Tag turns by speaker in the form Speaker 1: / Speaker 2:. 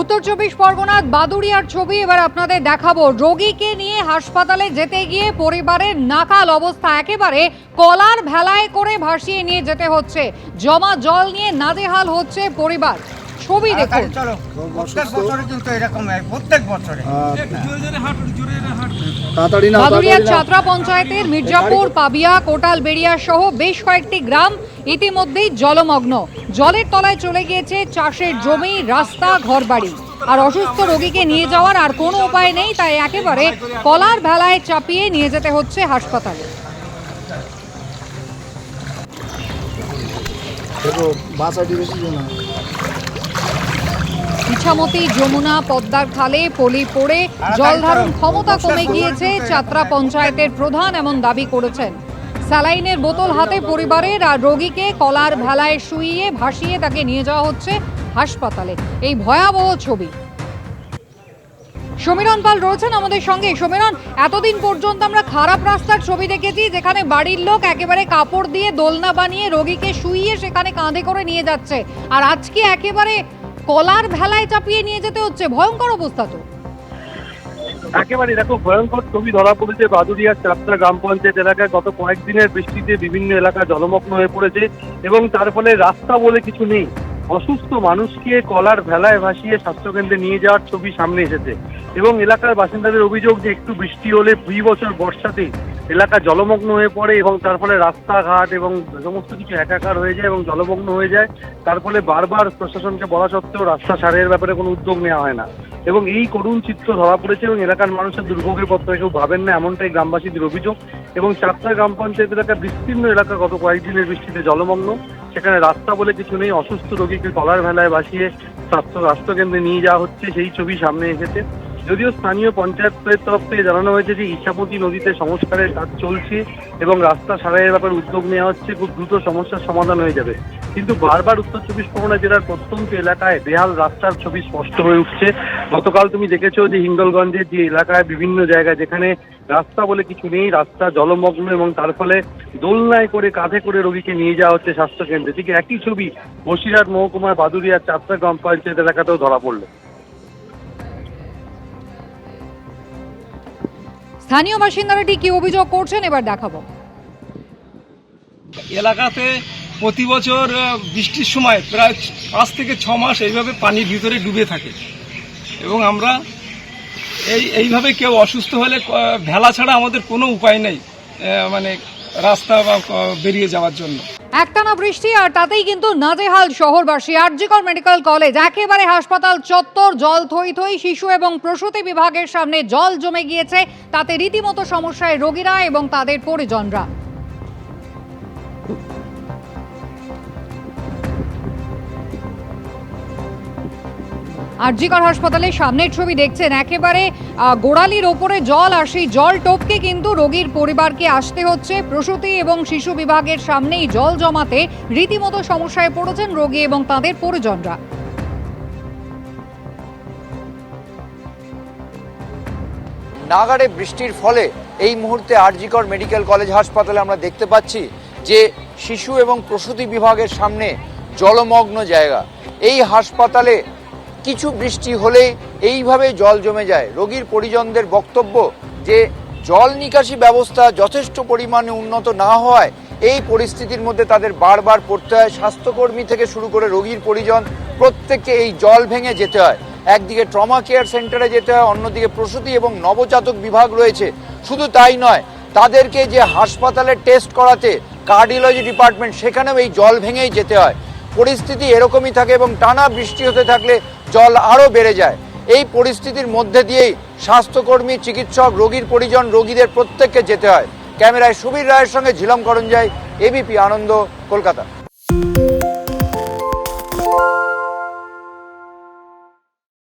Speaker 1: উত্তর চব্বিশ পরগনার বাদুড়িয়ার ছবি এবার আপনাদের দেখাবো। রোগীকে নিয়ে হাসপাতালে যেতে গিয়ে পরিবারের নাকাল অবস্থা একেবারে কলার ভেলায় করে ভাসিয়ে নিয়ে যেতে হচ্ছে। জমা জল নিয়ে নাজেহাল হচ্ছে পরিবার। ছবি দেখুন।
Speaker 2: হয়
Speaker 1: বাদুড়িয়ার ছাত্রা পঞ্চায়েতের মির্জাপুর পাবিয়া কোটাল বেড়িয়া সহ বেশ কয়েকটি গ্রাম ইতিমধ্যেই জলমগ্ন। জলের তলায় চলে গিয়েছে চাষের জমি রাস্তা ঘরবাড়ি। আর অসুস্থ রোগীকে নিয়ে যাওয়ার আর কোনো উপায় নেই তাই একেবারে কলার ভেলায় চাপিয়ে নিয়ে যেতে হচ্ছে হাসপাতালে। ইছামতি যমুনা পদ্মার খালে পলি পড়ে জলধারণ ক্ষমতা কমে গিয়েছে চাত্রা পঞ্চায়েতের প্রধান এমন দাবি করেছেন। স্যালাইনের বোতল হাতে পরিবারের আর রোগীকে কলার ভেলায় শুইয়ে ভাসিয়ে তাকে নিয়ে যাওয়া হচ্ছে হাসপাতালে। এই ভয়াবহ ছবি। সমীরণ পাল রয়েছেন আমাদের সঙ্গে। সমীরণ, এতদিন পর্যন্ত আমরা খারাপ রাস্তার ছবি দেখেছি যেখানে বাড়ির লোক একেবারে কাপড় দিয়ে দোলনা বানিয়ে রোগীকে শুইয়ে সেখানে কাঁধে করে নিয়ে যাচ্ছে। আর আজকে একেবারে কলার ভেলায় চাপিয়ে নিয়ে যেতে হচ্ছে। ভয়ঙ্কর অবস্থা তো।
Speaker 3: একেবারে দেখো ভয়ঙ্কর ছবি ধরা পড়েছে বাদুরিয়ার চাপড়া গ্রাম পঞ্চায়েত এলাকায়। গত কয়েকদিনের বৃষ্টিতে বিভিন্ন এলাকা জলমগ্ন হয়ে পড়েছে এবং তার ফলে রাস্তা বলে কিছু নেই। অসুস্থ মানুষকে কলার ভেলায় ভাসিয়ে স্বাস্থ্যকেন্দ্রে নিয়ে যাওয়ার ছবি সামনে এসেছে। এবং এলাকার বাসিন্দাদের অভিযোগ যে একটু বৃষ্টি হলে দুই বছর বর্ষাতে এলাকা জলমগ্ন হয়ে পড়ে এবং তার ফলে রাস্তাঘাট এবং সমস্ত কিছু একাকার হয়ে যায় এবং জলমগ্ন হয়ে যায়। তার ফলে বারবার প্রশাসনকে বলা সত্ত্বেও রাস্তা সারের ব্যাপারে কোনো উদ্যোগ নেওয়া হয় না। এবং এই করুণ চিত্র ধরা পড়েছে এবং এলাকার মানুষের দুর্ভোগের পত্র কেউ ভাবেন না, এমনটাই গ্রামবাসীদের অভিযোগ। এবং চারটা গ্রাম পঞ্চায়েত এলাকা বিস্তীর্ণ এলাকা গত কয়েকদিনের বৃষ্টিতে জলমগ্ন। সেখানে রাস্তা বলে কিছু নেই, অসুস্থ রোগীকে কলার ভেলায় বাসিয়ে স্বাস্থ্য স্বাস্থ্যকেন্দ্রে নিয়ে যাওয়া হচ্ছে। সেই ছবি সামনে এসেছে। যদিও স্থানীয় পঞ্চায়েতের তরফ থেকে জানানো হয়েছে যে ইছাপতি নদীতে সংস্কারের কাজ চলছে এবং রাস্তা সারাইয়ের ব্যাপারে উদ্যোগ নেওয়া হচ্ছে, খুব দ্রুত সমস্যার সমাধান হয়ে যাবে। কিন্তু বারবার উত্তর চব্বিশ পরগনা জেলার প্রত্যন্ত এলাকায় বেহাল রাস্তার ছবি স্পষ্ট হয়ে উঠছে। গতকাল তুমি দেখেছ যে হিঙ্গলগঞ্জের যে এলাকায় বিভিন্ন জায়গায় যেখানে রাস্তা বলে কিছু নেই, রাস্তা জলমগ্ন এবং তার ফলে দোলনায় করে কাঁধে করে রোগীকে নিয়ে যাওয়া হচ্ছে স্বাস্থ্যকেন্দ্রে। ঠিক একই ছবি বসিরহাট মহকুমার বাদুরিয়ার চারটা গ্রাম পঞ্চায়েত এলাকাতেও ধরা পড়ল।
Speaker 1: স্থানীয় বাসিন্দারা ঠিক কি অভিযোগ করছেন? এবার দেখাবো।
Speaker 4: এলাকাতে প্রতি বছর বৃষ্টির সময় প্রায় পাঁচ থেকে ছ মাস এইভাবে পানির ভিতরে ডুবে থাকে। এবং আমরা এই, এইভাবে কেউ অসুস্থ হলে ভেলা ছাড়া আমাদের কোনো উপায় নেই মানে রাস্তা বা বেরিয়ে যাওয়ার জন্য।
Speaker 1: একটানা বৃষ্টি আর তাতেই কিন্তু নাজেহাল শহরবাসী। আরজিকর মেডিকেল কলেজ, একেবারে হাসপাতাল চত্বর, জল থই থই, শিশু এবং প্রসূতি বিভাগের সামনে জল জমে গিয়েছে। তাতে রীতিমতো সমস্যায় রোগীরা এবং তাদের পরিজনরা। আরজিকর হাসপাতালের সামনের ছবি দেখছেন। একেবারে গোড়ালির ওপরে জল আর সেই জল টপকে কিন্তু রোগীর পরিবারকে আসতে হচ্ছে। প্রসূতি এবং শিশু বিভাগের সামনেই জল জমাতে রীতিমতো সমস্যায় পড়েছেন রোগী এবং তাদের পরিজনরা।
Speaker 5: নাগাড়ে বৃষ্টির ফলে এই মুহূর্তে আরজিকর মেডিকেল কলেজ হাসপাতালে আমরা দেখতে পাচ্ছি যে শিশু এবং প্রসূতি বিভাগের সামনে জলমগ্ন জায়গা। এই হাসপাতালে কিছু বৃষ্টি হলেই এইভাবে জল জমে যায়। রোগীর পরিজনদের বক্তব্য যে, জল নিকাশি ব্যবস্থা যথেষ্ট পরিমাণে উন্নত না হওয়ায় এই পরিস্থিতির মধ্যে তাদের বারবার পড়তে হয়। স্বাস্থ্যকর্মী থেকে শুরু করে রোগীর পরিজন প্রত্যেককে এই জল ভেঙে যেতে হয়। একদিকে ট্রমা কেয়ার সেন্টারে যেতে হয়, অন্যদিকে প্রসূতি এবং নবজাতক বিভাগ রয়েছে। শুধু তাই নয়, তাদেরকে যে হাসপাতালে টেস্ট করাতে কার্ডিওলজি ডিপার্টমেন্ট, সেখানেও এই জল ভেঙেই যেতে হয়। পরিস্থিতি এরকমই থাকে এবং টানা বৃষ্টি হতে থাকলে জল আরও বেড়ে যায়। এই পরিস্থিতির মধ্যে দিয়েই স্বাস্থ্যকর্মী, চিকিৎসক, রোগীর পরিজন, রোগীদের প্রত্যেককে যেতে হয়। ক্যামেরায় সুবীর রায়ের সঙ্গে ঝিলম করঞ্জায় এবিপি আনন্দ, কলকাতা।